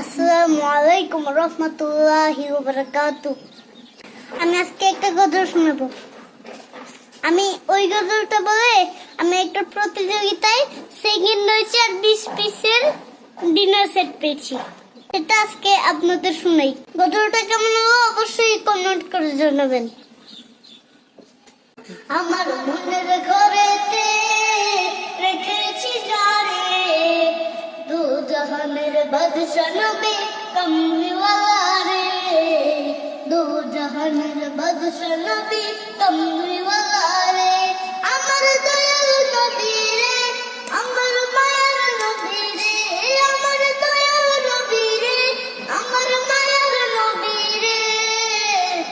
আসসালামু রহমতুল্লাহি আমি আজকে একটা গজল আমি ওই গজলটা বলে আমি একটা প্রতিযোগিতায় সেকেন্ড হয়েছে আর বিশ পিসের ডিনার সেট পেয়েছি। এটা আজকে আপনাদের শুনাই। গজলটা কেমন হলো অবশ্যই কমেন্ট করে জানাবেন। আমার মনের ঘরেতে জাহানের বাদশা নবী কমলিওয়ালা রে দু জাহানের বাদশা নবী কমলিওয়ালা রে দয়াল নবী রে আমার মায়ার নবী রে আমার দয়াল নবী রে আমার মায়ার নবী রে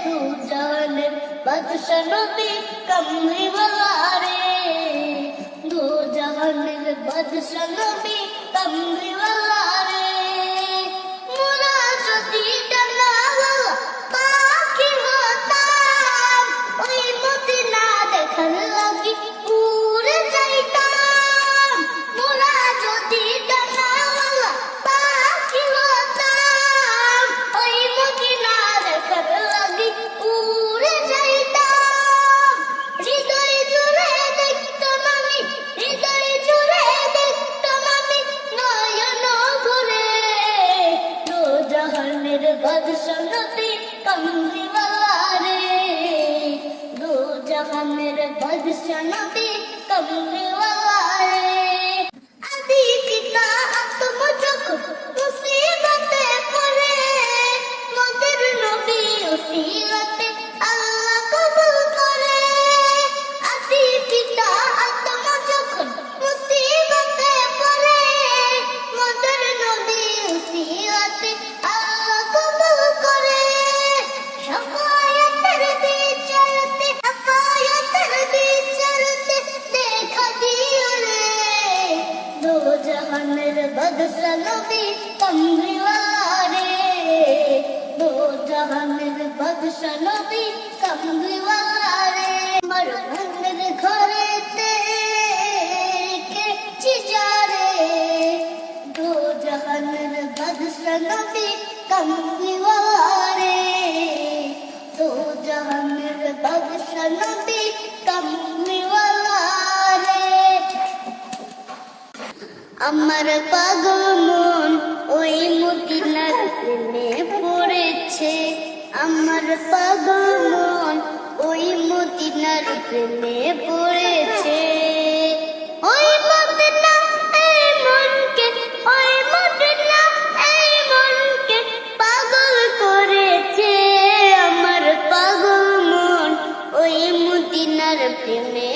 দু জাহানের বাদশা নবী কমলিওয়ালা রে দু জাহানের বাদশা নবী কমলিওয়ালা নবী কমলিওয়ালা রে দু জহানের নবী কমলিওয়ালা জাহানের বাদশা নবী কমলিওয়ালা রে দো জাহানের বাদশা নবী কমলিওয়ালা রে আমার মনের ঘরেতে রেখেছি যারে। দো জাহানের বাদশা নবী কমলিওয়ালা রে দো জাহানের বাদশা নবী কমলিওয়ালা আমার পাগল মন ওই মদিনার প্রেমে পড়েছে। আমার পাগল মন ওই মদিনার প্রেমে পড়েছে ওই পাগল করেছে। আমার পাগল মন ওই প্রেমে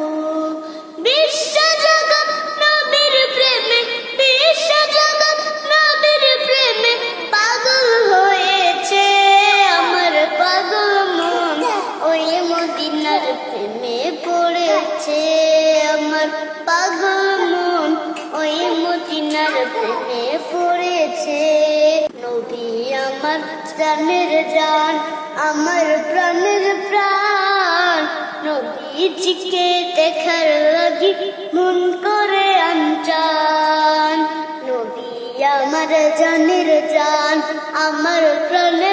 পড়েছে আমার পাগল মন, ওই মদিনার প্রেমে পড়েছে। নবী আমার জানের জান, আমার প্রাণের প্রাণ। নবীজিকে দেখার লাগি মন করে আনচান নবী আমার জানের জান, আমার প্রাণের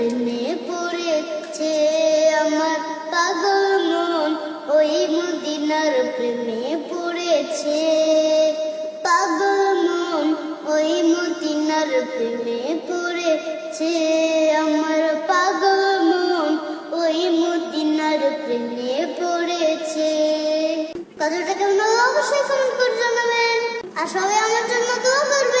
মদিনার পড়েছে আমার পাগল মন। ওই মদিনার প্রেমে পড়েছে পাগল মন। ওই মদিনার প্রেমে পড়েছে আমার পাগল মন। ওই মদিনার প্রেমে পড়েছে। কতটা কেমন অবশ্যই কমেন্ট করে জানাবেন। আর সবাই আমার জন্য দোয়া করবে